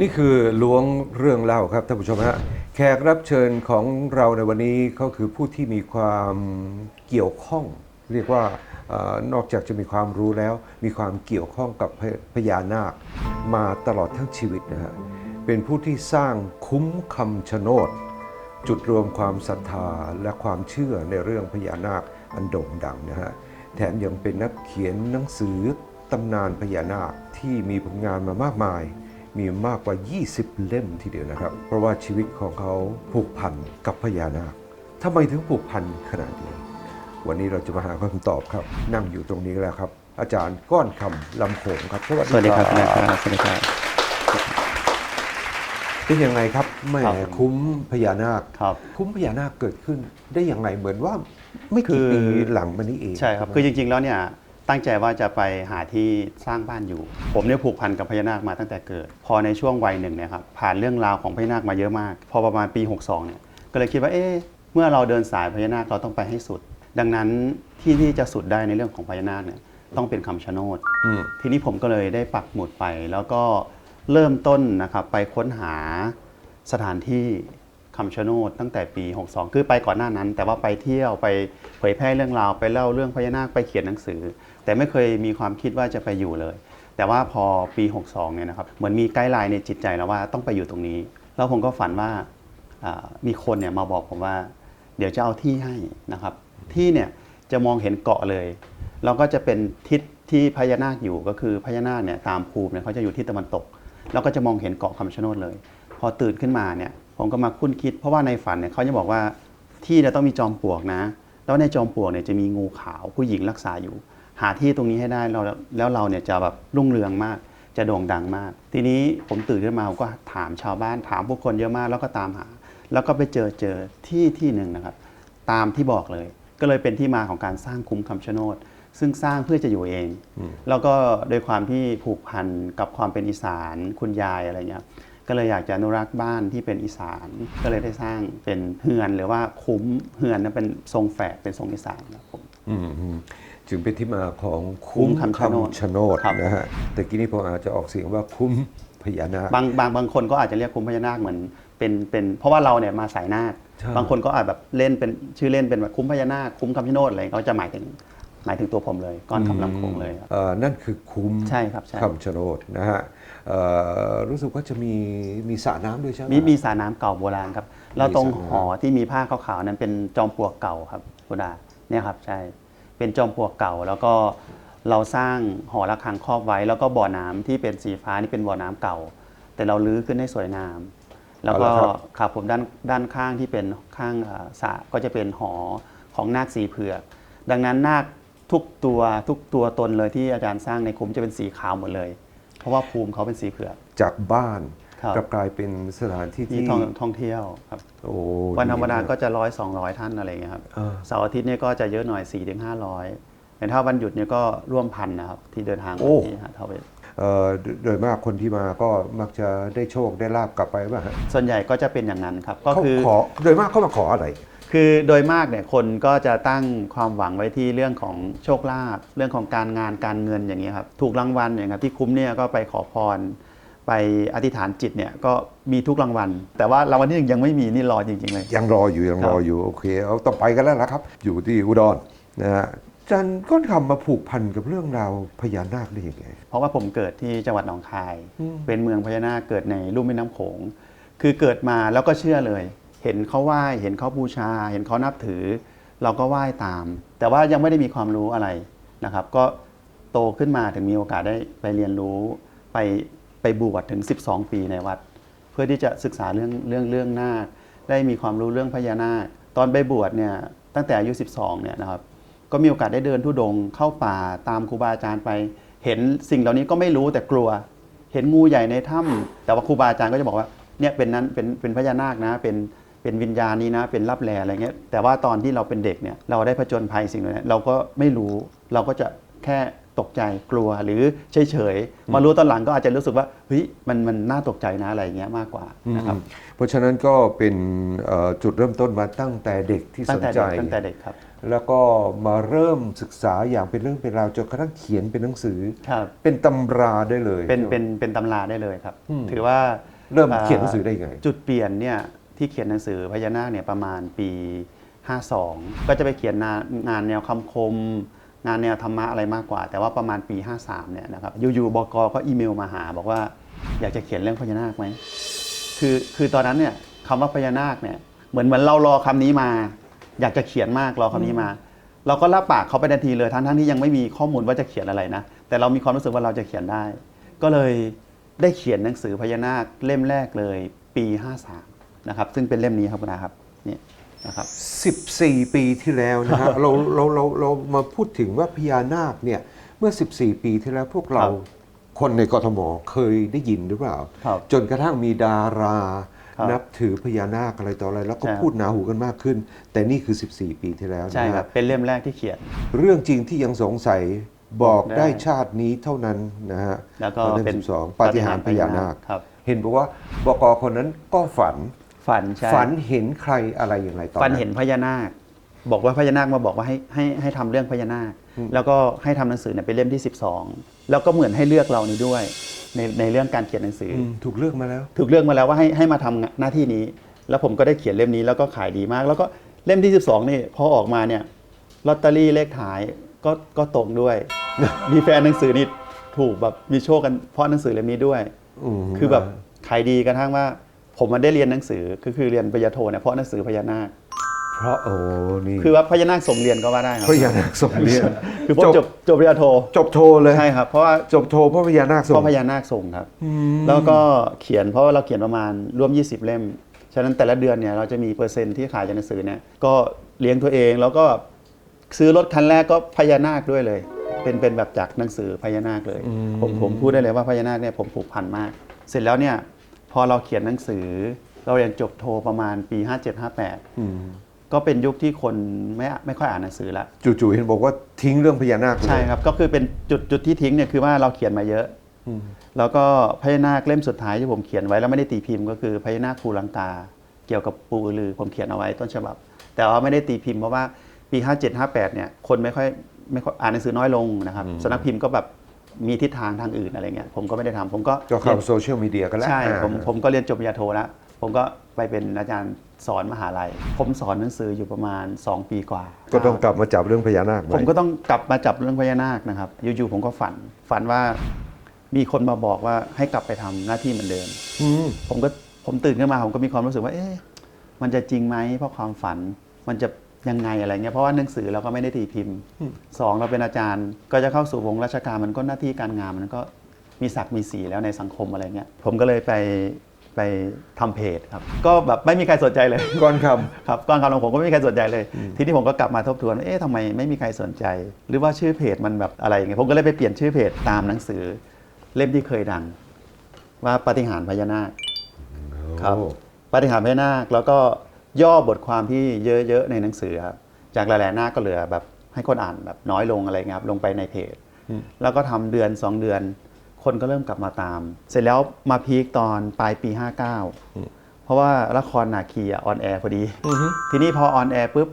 นี่คือล้วงเรื่องเล่าครับท่านผู้ชมฮะแขกรับเชิญของเราในวันนี้เขาคือผู้ที่มีความเกี่ยวข้อง เรียกว่าเออนอกจากจะมีความรู้แล้ว มีความเกี่ยวข้องกับพพญานาคมาตลอดทั้งชีวิตนะฮะเป็นผู้ที่สร้างคุ้มคำชะโนด จุดรวมความศรัทธาและความเชื่อในเรื่องพญานาคอันโด่งดังนะฮะแถมยังเป็นนักเขียนหนังสือตำนานพญานาคที่มีผลงานมามากมาย มีมากกว่า 20 เล่มทีเดียวนะครับ เพราะว่าชีวิตของเขาผูกพันกับพญานาคทำไมถึงผูกพันขนาดนี้ วันนี้เราจะมาหาคำตอบครับ นั่งอยู่ตรงนี้แล้วครับ อาจารย์ก้อนคำลำโขงครับสวัสดีครับสวัสดีครับเป็นยังไงครับแหม่ครับคุ้มพญานาคครับคุ้มพญานาคเกิดขึ้นได้อย่างไรเหมือนว่าไม่คืกี่อปีหลังมานี้เองใช่ครับคือจริงๆแล้วเนี่ย ตั้งใจว่าจะไปหาที่สร้างบ้านอยู่ ผมเนี่ยผูกพันกับพญานาคมาตั้งแต่เกิด พอในช่วงวัยหนึ่งเนี่ยครับผ่านเรื่องราวของพญานาคมาเยอะมาก พอประมาณปี 62เนี่ยก็เลยคิดว่าเอ๊ะเมื่อเราเดินสายพญานาคเราต้องไปให้สุด ดังนั้นที่ที่จะสุดได้ในเรื่องของพญานาคเนี่ยต้องเป็นคำชะโนดอืมทีนี้ผมก็เลยได้ปักหมุดไป แล้วก็เริ่มต้นนะครับไปค้นหาสถานที่ คำชะโนดตั้งแต่ปี 62 คือไปก่อนหน้านั้น แต่ว่าไปเที่ยวไปเผยแพร่เรื่องราวไปเล่าเรื่องพญานาคไปเขียนหนังสือ แต่ไม่เคยมีความคิดว่าจะไปอยู่เลย แต่ว่าพอปี 62 เนี่ยนะครับเหมือนมีไกด์ไลน์ในจิตใจแล้วว่าต้องไปอยู่ตรงนี้ แล้วผมก็ฝันว่ามีคนเนี่ยมาบอกผมว่า เดี๋ยวจะเอาที่ให้นะครับ ที่เนี่ยจะมองเห็นเกาะเลยแล้วก็จะเป็นทิศที่พญานาคอยู่ก็คือพญานาคเนี่ยตามภูมิเนี่ยเขาจะอยู่ทิศตะวันตก แล้วก็จะมองเห็นเกาะคำชะโนดเลย พอตื่นขึ้นมาเนี่ยผมก็มาคุ้นคิด เพราะว่าในฝันเนี่ยเขาจะบอกว่าที่เนี่ยต้องมีจอมปลวกนะ แล้วในจอมปลวกเนี่ยจะมีงูขาวผู้หญิงรักษาอยู่ หาที่ตรงนี้ให้ได้เราแล้วเราเนี่ยจะแบบรุ่งเรืองมาก จะโด่งดังมาก ทีนี้ผมตื่นขึ้นมาผมก็ถามชาวบ้านถามผู้คนเยอะมากแล้วก็ตามหา แล้วก็ไปเจอเจอที่ที่หนึ่งนะครับ ตามที่บอกเลย ก็เลยเป็นที่มาของการสร้างคุ้มคำชะโนดซึ่งสร้างเพื่อจะอยู่เอง แล้วก็โดยความที่ผูกพันกับความเป็นอีสานคุณยายอะไรเงี้ย ก็เลยอยากจะอนุรักษ์บ้านที่เป็นอีสาน ก็เลยได้สร้างเป็นเฮือนหรือว่าคุ้มเฮือนนั้นเป็นทรงแฝดเป็นทรงอีสานครับผมอืมอืมจึงเป็นที่มาของคุ้คุ้มมคำชะโนดคำชะโนดครับนะฮะแต่กี้นี้ผมอาจจะออกเสียงว่าคุ้มพญานาคบางบางบางคนก็อาจจะเรียกคุ้มพญานาคเหมือนเป็นเป็นเพราะว่าเราเนี่ยมาสายนาคใช่บางคนก็อาจแบบเล่นเป็นชื่อเล่นเป็นแบบคุ้มพญานาคคุ้มคำชะโนดอะไรเขาจะหมายถึงหมายถึงตัวผมเลยก้อนคำลำโพงเลยครับเอ่อนั่นคือคุ้มใช่ครับใช่คำชะโนดนะฮะเอ่อ รู้สึกว่าจะมีมีสระน้ำด้วยใช่ไหม มีมีสระน้ำเก่าโบราณครับ แล้วตรงมีสระน้ำหอที่มีผ้าขาวๆนั้นเป็นจอมปลวกเก่าครับคุณดาเนี่ยครับใช่ เป็นจอมปลวกเก่าแล้วก็เราสร้างหอระฆังครอบไว้ แล้วก็บ่อน้ำที่เป็นสีฟ้านี่เป็นบ่อน้ำเก่า แต่เราลื้อขึ้นให้สวยงาม แล้วก็ครับผมด้านด้านข้างที่เป็นข้างเอ่อสระก็จะเป็นหอของนาคสีเผือก ดังนั้นนาคทุกตัวทุกตัวตนเลยที่อาจารย์สร้างในคุ้มจะเป็นสีขาวหมดเลยเพ ราะว่าภูมิเขาเป็นสีเผือก จากบ้านครับ กลับกลายเป็นสถานที่ที่ที่ท่องท่องเที่ยวครับ โอ้วันธรรมดาก็มจะร้อยสองร้อยท่านอะไรอย่างเงี้ยครับ เออเสาร์อาทิตย์เนี่ยก็จะเยอะหน่อย4ี่ถึงห้าร้อยแต่ถ้าวันหยุดเนี่ยก็ร่วมพันนะครับ ที่เดินทางมาที่หาดเทาเวศเอ่อโดโดยมากคนที่มาก็มักจะได้โชคได้ลาบกลับไปป่ะฮะส่วนใหญ่ก็จะเป็นอย่างนั้นครับ ก็เขาคือขอโดยมากเขามาขออะไร คือโดยมากเนี่ยคนก็จะตั้งความหวังไว้ที่เรื่องของโชคลาภเรื่องของการงานการเงินอย่างนี้ยครับถูกรางวัลอย่างครับที่คุ้มเนี่ยก็ไปขอพร ไปอธิษฐานจิตเนี่ยก็มีทุกรางวัล แต่ว่ารางวัลที่หนึ่งยังไม่มีนี่รอจริงๆเลย ยังรออยู่ยังรออยู่โอเคเอาต้องไปกันแล้วนะครับ อยู่ที่อุดรนะฮะอาจันก้อนคำมาผูกพันกับเรื่องราวพญานาคได้ยังไงเพราะว่าผมเกิดที่จังหวัดหนองคายอืมเป็นเมืองพญานาคเกิดในลุ่มแม่น้ำโขงคือเกิดมาแล้วก็เชื่อเลย เห็นเขาไหว้เห็นเขาบูชา เห็นเขานับถือ เราก็ไหว้ตาม แต่ว่ายังไม่ได้มีความรู้อะไรนะครับ ก็โตขึ้นมาถึงมีโอกาสได้ไปเรียนรู้ไปไปบวชถึง 12 ปีในวัด เพื่อที่จะศึกษาเรื่องเรื่องเรื่องนาคได้มีความรู้เรื่องพญานาค ตอนไปบวชเนี่ยตั้งแต่อายุ 12เนี่ยนะครับก็มีโอกาสได้เดินทุดงเข้าป่าตามครูบาอาจารย์ไป เห็นสิ่งเหล่านี้ก็ไม่รู้แต่กลัว เห็นงูใหญ่ในถ้ำแต่ว่าครูบาอาจารย์ก็จะบอกว่าเนี่ยเป็นนั้นเป็นเป็นพญานาคนะเป็น เป็นวิญญาณนี้นะ เป็นรับแลอะไรเงี้ย แต่ว่าตอนที่เราเป็นเด็กเนี่ย เราได้ผจญภัยสิ่งเหล่านี้เราก็ไม่รู้ เราก็จะแค่ตกใจกลัวหรือเฉยๆ มารู้ตอนหลังก็อาจจะรู้สึกว่าเฮ้ยมันมันน่าตกใจนะอะไรอย่างเงี้ยมากกว่านะครับเพราะฉะนั้นก็เป็นเอ่อจุดเริ่มต้นมาตั้งแต่เด็กที่ตั้สงนแต่ใจเด็กตั้งแต่เด็กครับ แล้วก็มาเริ่มศึกษาอย่างเป็นเรื่องเป็นราวจนกระทั่งเขียนเป็นหนังสือครับเป็นตำราได้เลย เป็นเป็นเป็นตำราได้เลยครับอืมถือว่าเริ่มเขียนหนังสือได้ไงจุดเปลี่ยนเนี่ย ที่เขียนหนังสือพญานาคเนี่ยประมาณปี 52 ก็จะไปเขียนงานงานแนวคำคม งานแนวธรรมะอะไรมากกว่า แต่ว่าประมาณปี 53 เนี่ยนะครับอยู่ๆบกก็อีเมลมาหา บอกว่าอยากจะเขียนเรื่องพญานาคไหมคือคือตอนนั้นเนี่ยคำว่าพญานาคเนี่ยเหมือนเหมือนเรารอคำนี้มา อยากจะเขียนมากรอคำนี้มา เราก็รับปากเขาไปทันทีเลยทั้งทั้งที่ยังไม่มีข้อมูลว่าจะเขียนอะไรนะ แต่เรามีความรู้สึกว่าเราจะเขียนได้ ก็เลยได้เขียนหนังสือพญานาคเล่มแรกเลย ปี 53 นะครับซึ่งเป็นเล่มนี้ครับคุณอาครับนี่นะครับ14 ปีที่แล้วนะฮะ เราเราเราเรามาพูดถึงว่าพญานาคเนี่ยเมื่อ 14 ปีที่แล้วพวกเราครับคนในกทมเคยได้ยินหรือเปล่า ครับ จนกระทั่งมีดารา ครับนับถือพญานาคอะไรต่ออะไร แล้วก็ใช่ครับพูดหนาหูกันมากขึ้น แต่นี่คือ 14 ปีที่แล้วนะใช่ครับ ฮะเป็นเล่มแรกที่เขียน เรื่องจริงที่ยังสงสัยบอกได้ ได้ชาตินี้เท่านั้นนะฮะแล้วก็ตอนเล่มเป็น12ปาฏิหาริย์พญานาค ครับ เห็นบอกว่าบกคนนั้นก็ฝัน ฝันใช่ฝันเห็นใครอะไรอย่างไรตอนฝันนั้นเห็นพญานาค บอกว่าพญานาคมาบอกว่าให้ให้ให้ทำเรื่องพญานาค แล้วก็ให้ทำหนังสือเนี่ยเป็นเล่มที่ 12 แล้วก็เหมือนให้เลือกเรานี้ด้วย ในในเรื่องการเขียนหนังสือออืมถูกเลือกมาแล้ว ถูกเลือกมาแล้วว่าให้ให้มาทำหน้าที่นี้ แล้วผมก็ได้เขียนเล่มนี้แล้วก็ขายดีมาก แล้วก็เล่มที่ 12นี่พอออกมาเนี่ยลอตเตอรี่เลขท้ายก็ก็ตรงด้วย มีแฟนหนังสือนี่ถูกแบบมีโชคกันเพราะหนังสือเล่มนี้ด้วยอืมคือแบบขายดีกระทั่งว่า ผมมันได้เรียนหนังสือก็คือเรียนปริญญาโทเนี่ยเพราะหนังสือพญานาค เพราะโอ้นี่คือว่าพญานาคส่งเรียนก็ว่าได้ครับพญานาคส่งเรียนคือผมจบจบปริญญาโทจบโทเลยใช่ครับเพราะว่าจบโทเพราะพญานาคส่เพงราะพญานาคส่งครับแล้วก็เขียนเพราะว่าเราเขียนประมาณร่วม 20 เล่มฉะนั้นแต่ละเดือนเนี่ยเราจะมีเปอร์เซ็นต์ที่ขายจากหนังสือเนี่ยก็เลี้ยงตัวเองแล้วก็ซื้อรถคันแรกก็พญานาคด้วยเลย เป็นเป็นแบบจากหนังสือพญานาคเลย ผมผมพูดได้เลยว่าพญานาคเนี่ยผมผูกพันมาก เสร็จแล้วเนี่ยพ อเราเขียนหนังสือ เราเรียนจบโทประมาณปี 57-58 อืมก็เป็นยุคที่คนไม่ไม่ค่อยอ่านหนังสือละจู่ๆเห็นบอกว่าทิ้งเรื่องพญานาคเลยใช่ครับ ก็คือเป็นจุดจุดที่ทิ้งเนี่ยคือว่าเราเขียนมาเยอะ อืมแล้วก็พญานาคเล่มสุดท้ายที่ผมเขียนไว้แล้วไม่ได้ตีพิมพ์ก็คือพญานาคภูลังกา เกี่ยวกับปูอือลือผมเขียนเอาไว้ต้นฉบับ แต่ว่าไม่ได้ตีพิมพ์เพราะว่าปี 57 58 เนี่ยคนไม่ค่อยไม่ค่อยอ่านหนังสือน้อยลงนะครับสำนักพิมพ์ก็แบบ มีทิศทางทางอื่นอะไรเงี้ยผมก็ไม่ได้ทำผมก็ก็เข้าโซเชียลมีเดียกันแล้วใช่อ่าผมผมก็เรียนจบปริญญาโทแล้ว ผมก็ไปเป็นอาจารย์สอนมหาลัย ผมสอนหนังสืออยู่ประมาณ 2 ปีกว่า ก็ต้องกลับมาจับเรื่องพญานาคใหผมก็ต้องกลับมาจับเรื่องพญานาคนะครับอยู่ๆผมก็ฝันฝันว่ามีคนมาบอกว่าให้กลับไปทำหน้าที่เหมือนเดิม อืมผมก็ผมตื่นขึ้นมาผมก็มีความรู้สึกว่า เอ๊ะมันจะจริงไหมเพราะความฝันมันจะ ยังไงอะไรเงี้ยเพราะว่าหนังสือเราก็ไม่ได้ตีพิมพ์สองเราเป็นอาจารย์ ก็จะเข้าสู่วงราชการมันก็หน้าที่การงานมันก็มีศักดิ์มีสีแล้วในสังคมอะไรเงี้ยผมก็เลยไปไปทำเพจครับ ก็แบบไม่มีใครสนใจเลยก่อนคครับก่อนคำของผมก็ไม่มีใครสนใจเลย ทีนี้ผมก็กลับมาทบทวนว่าเอ๊ะทำไมไม่มีใครสนใจ หรือว่าชื่อเพจมันแบบอะไรอย่างเงี้ยผมก็เลยไปเปลี่ยนชื่อเพจตามหนังสือ เล่มที่เคยดัง ว่าปาฏิหาริย์พญานาคำครับโอ้ปาฏิหาริย์พญานาคแล้วก็ ย่อบทความที่เยอะๆในหนังสือครับจากหลายๆหน้าก็เหลือแบบให้คนอ่านแบบน้อยลงอะไรเงี้ยครับลงไปในเพจ แล้วก็ทำเดือน 2 เดือน คนก็เริ่มกลับมาตาม เสร็จแล้วมาพีคตอนปลายปี 59 เพราะว่าละครนาคีออนแอร์พอดีอือฮึทีนี้พอออนแอร์ปุ๊บ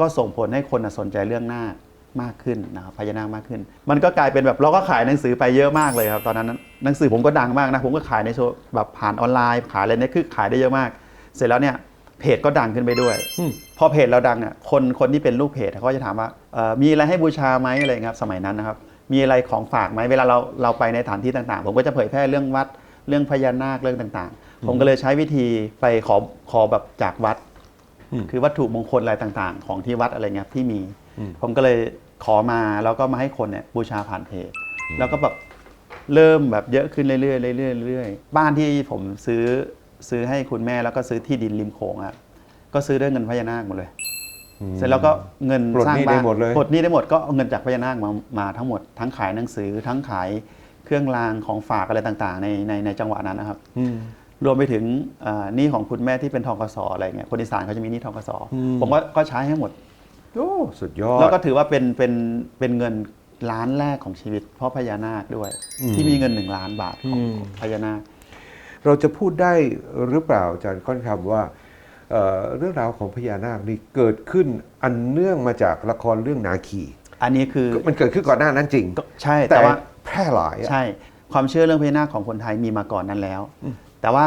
ก็ส่งผลให้คนน่ะสนใจเรื่องนาคมากขึ้นนะครับพญานาคมากขึ้น มันก็กลายเป็นแบบเราก็ขายหนังสือไปเยอะมากเลยครับ ตอนนั้นหนังสือผมก็ดังมากนะผมก็ขายในโซแบบผ่านออนไลน์ขายอะไรเนี่ยคือขายได้เยอะมาก เสร็จแล้วเนี่ย เพจก็ดังขึ้นไปด้วยอืมพอเพจเราดังเนี่ยคนคนที่เป็นลูกเพจเขาก็จะถามว่าเอ่อมีอะไรให้บูชาไหมอะไรเงี้ยครับสมัยนั้นนะครับ มีอะไรของฝากไหมเวลาเราเราไปในสถานที่ต่างๆ ผมก็จะเผยแพร่เรื่องวัดเรื่องพญานาคเรื่องต่างๆ ผมก็เลยใช้วิธีไปขอขอแบบจากวัด คือวัตถุมงคลอะไรต่างๆ ของที่วัดอะไรเงี้ยที่มี ผมก็เลยขอมาแล้วก็มาให้คนเนี่ยบูชาผ่านเพจแล้วก็แบบเริ่มแบบเยอะขึ้นเรื่อยๆเรื่อยๆเรื่อยๆบ้านที่ผมซื้อ ซื้อให้คุณแม่แล้วก็ซื้อที่ดินริมโขงอะก็ซื้อด้วยเงินพญานาคหมดเลย เสร็จแล้วก็เงินปลดสร้างหนี้บ้าได้นหมดเลย ปลดหนี้ได้หมดก็เอาเงินจากพญานาคมามาทั้งหมดทั้งขายหนังสือทั้งขายเครื่องรางของฝากอะไรต่างๆ ในในในจังหวะนั้นนะครับ อืม รวมไปถึงเอ่อหนี้ของคุณแม่ที่เป็นทกสอะไรเงี้ยคนอีสานเขาจะมีหนี้ทกสอืม ผมก็ก็ใช้ให้หมด โอ้สุดยอด แล้วก็ถือว่าเป็นเป็นเป็นเงินล้านแรกของชีวิต เพราะพญานาคด้วย อืมที่มีเงิน1ล้านบาทของอืม พญานาค เราจะพูดได้หรือเปล่าอาจารย์ค่อนคำว่าเอ่อเรื่องราวของพญานาคนี่เกิดขึ้นอันเนื่องมาจากละครเรื่องนาคีอันนี้คือมันเกิดขึ้นก่อนหน้านั้นจริงก็ใช่แต่แต่ว่าว่าแพร่หลายอะใช่ ความเชื่อเรื่องพญานาคของคนไทยมีมาก่อนนั้นแล้ว แต่ว่า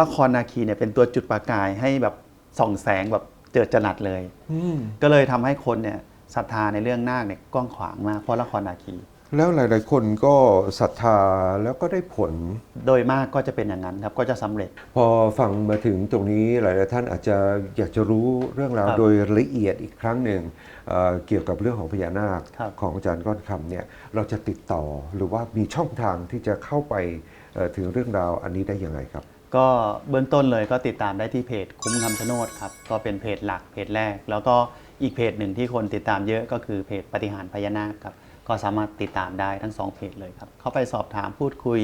ละครนาคีเนี่ยเป็นตัวจุดประกายให้แบบส่องแสงแบบเจิดจรัสเลยอืมก็เลยทำให้คนเนี่ยศรัทธาในเรื่องนาคเนี่ยกว้างขวางมากเพราะละครนาคี แล้วหลาย ๆ คนก็ศรัทธาแล้วก็ได้ผล โดยมากก็จะเป็นอย่างนั้นครับก็จะสำเร็จ พอฟังมาถึงตรงนี้หลาย ๆ ท่านอาจจะอยากจะรู้เรื่องราวครับโดยละเอียดอีกครั้งหนึ่งเอ่อเกี่ยวกับเรื่องของพญานาคครับ ของอาจารย์ก้อนคำเนี่ยเราจะติดต่อหรือว่ามีช่องทางที่จะเข้าไปเอ่อถึงเรื่องราวอันนี้ได้ยังไงครับ ก็เบื้องต้นเลยก็ติดตามได้ที่เพจคุ้มคำชะโนดครับก็เป็นเพจหลักเพจแรก แล้วก็อีกเพจหนึ่งที่คนติดตามเยอะก็คือเพจปฏิหารย์พญานาคครับ ก็สามารถติดตามได้ทั้งสองเพจเลยครับ เข้าไปสอบถามพูดคุย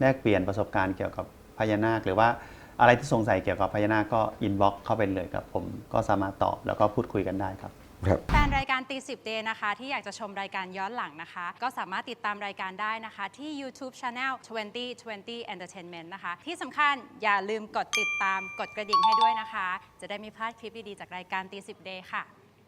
แลกเปลี่ยนประสบการณ์เกี่ยวกับพญานาค หรือว่าอะไรที่สงสัยเกี่ยวกับพญานาคก็อินบ็อกเข้าไปเลยครับ ผมก็สามารถตอบแล้วก็พูดคุยกันได้ครับครับ แฟนรายการตีสิบเดนะคะ ที่อยากจะชมรายการย้อนหลังนะคะ ก็สามารถติดตามรายการได้นะคะ ที่ YouTube Channel 2020 Entertainment นะคะ ที่สำคัญอย่าลืมกดติดตามกดกระดิ่งให้ด้วยนะคะ จะได้ไม่พลาดคลิปดี ๆ จากรายการตีสิบเดค่ะ